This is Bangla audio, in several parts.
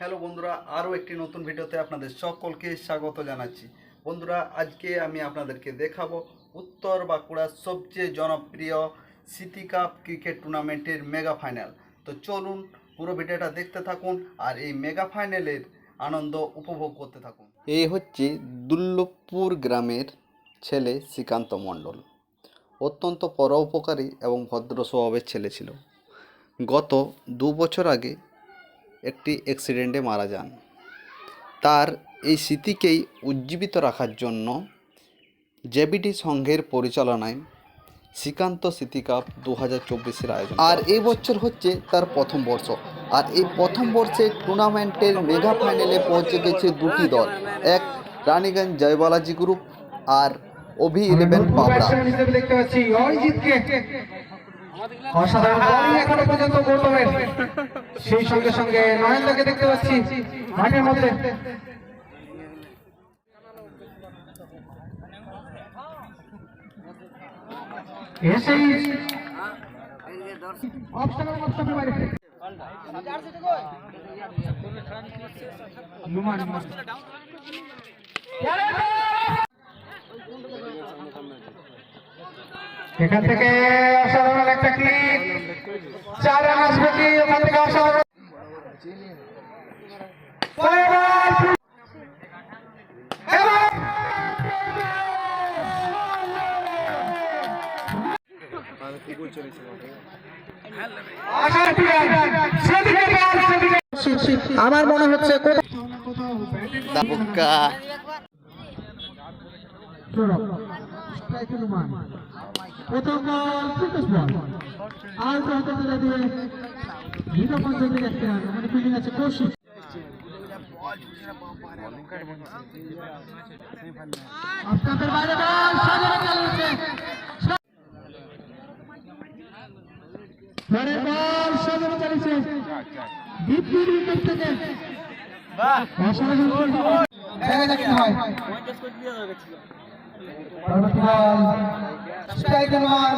হ্যালো বন্ধুরা, আরও একটি নতুন ভিডিওতে আপনাদের সকলকে স্বাগত জানাচ্ছি। বন্ধুরা, আজকে আমি আপনাদেরকে দেখাবো উত্তর বাঁকুড়ার সবচেয়ে জনপ্রিয় সিটি কাপ ক্রিকেট টুর্নামেন্টের মেগা ফাইনাল তো চলুন পুরো ভিডিওটা দেখতে থাকুন আর এই মেগা ফাইনালের আনন্দ উপভোগ করতে থাকুন। এই হচ্ছে দুর্লভপুর গ্রামের ছেলে শ্রীকান্ত মণ্ডল। অত্যন্ত পরোপকারী এবং ভদ্র স্বভাবের ছেলে ছিল। গত দু বছর আগে একটি অ্যাক্সিডেন্টে মারা যান। তার এই স্মৃতিকেই উজ্জীবিত রাখার জন্য জেবিটি সংঘের পরিচালনায় শ্রীকান্ত স্মৃতি কাপ দু হাজার চব্বিশের আয়োজন। আর এই বছর হচ্ছে তার প্রথম বর্ষ। আর এই প্রথম বর্ষে টুর্নামেন্টের মেগা ফাইনালে পৌঁছে গেছে দুটি দল। এক রানীগঞ্জ জয়বালাজি গ্রুপ আর অভি ইলেভেন পাবড়া অসাধারণ এখনও পর্যন্ত গৌতমের সেই সঙ্গে সঙ্গে নরেন্দ্রকে দেখতে পাচ্ছি। মাঠের মধ্যে এসেই এখান থেকে অসাধারণ একটা ক্লিপ চার আসবে কি? ওখান থেকে অসাধারণ। ফিল্ডিং আছে কৌশিক আপনাদের বাইরে সাজানো বল সাজানো চালিয়েছে ডিপ মিড থেকে। অসাধারণ। বল। দেখা যাক কি হয় পরবর্তী বল স্ট্রাইকার ওয়ান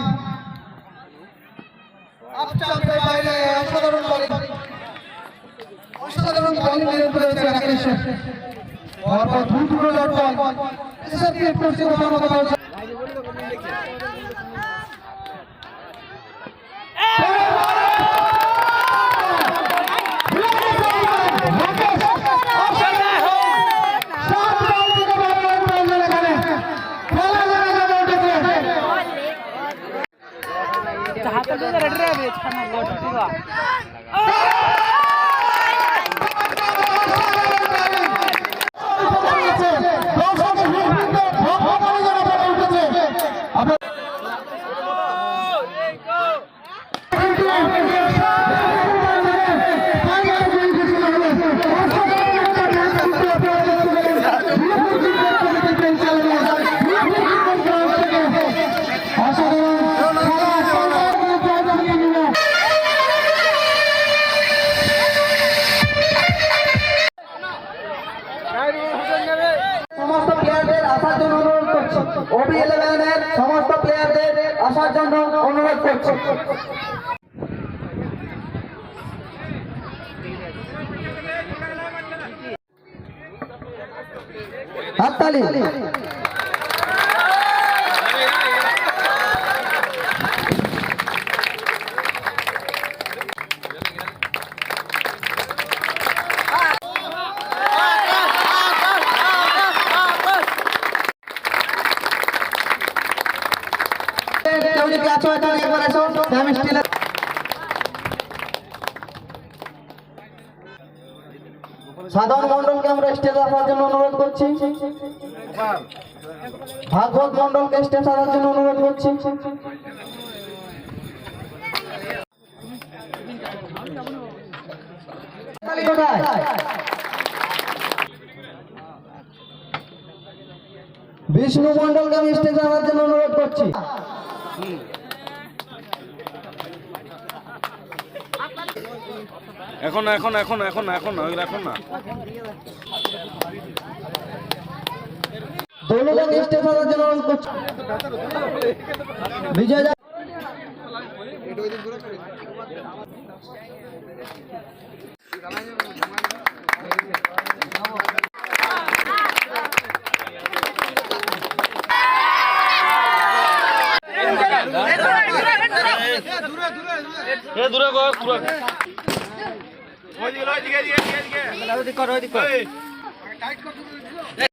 আপ চাপের বাইরে অসাধারণ বলিং অসাধারণ বলিং এর উপরে রাকেশ পরপর দ্রুত ডট বল। এসব ক্রিয়েট করছে কোথাও না কোথাও সমস্ত ওবি ইলেভেনের সমস্ত প্লেয়ারদের আসার জন্য অনুরোধ করছি। হাততালি। কেউ যদি আছো এখানে একবার এসো আমি স্টিল সাধারণ মন্ডলকে আমরা স্টেজে আসার জন্য অনুরোধ করছি। ভাগবত মন্ডলকে স্টেজে আসার জন্য অনুরোধ করছি। বিষ্ণু মন্ডলকে আমি স্টেজে আসার জন্য অনুরোধ করছি। এখন এখন এখন এখন না, এখন না, এখন না দৌলতবাগ স্টেজ হওয়ার ওই দিকে ওই দিকে ওই দিকে ওই দিকে। ওই দিকে ওইদিকে ওইদিকে